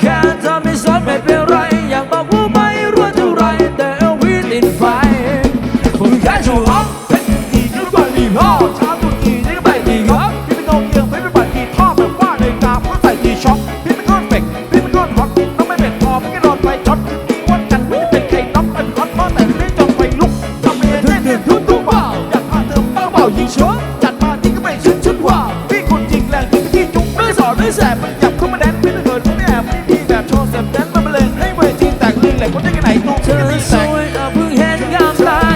แค่เธอไม่อนไม่เป็นไร อยากบอกว่าไม่รู้เท่าไรแต่เอาวิติดไฟผมแค่ชูอัพเป็นอีกไม่บัดอีกห้อช้าตุนอีกไม่บัดอีกห้อพี่เป็นงงเอียงไม่เป็นบัดีท่อแบบว่าในกาเพราะใส่ดีช็อคพี่เป็นก้อนเปกพี่เป็นก้อนฮอตต้องไม่เป็นพอไม่กระโดไปช็อตที่วันกันไม่ได้เป็นใครน้อเป็นฮอตเพราะแต่เล่นจงไปลุกทำไมเล่นเล่นทุ่นทุ่าอยากพาเธอเป้าเบายิงชัวจัดมาที่ก็ไม่ชุดชุดว่าพี่คนจริงแรงที่ที่จุกไม่สอนไม่แสบมันหยับเข้ามาแดน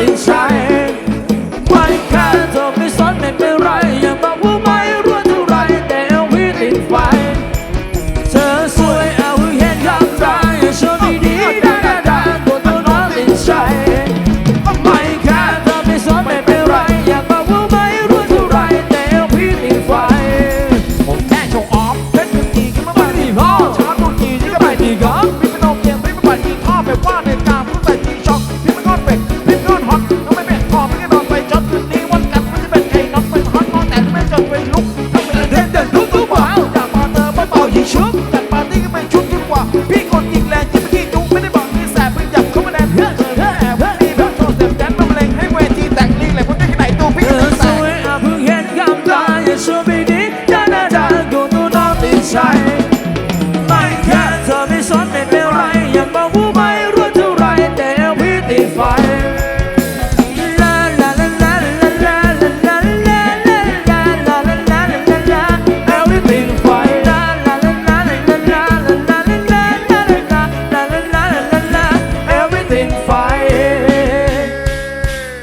inside. จัดปาร์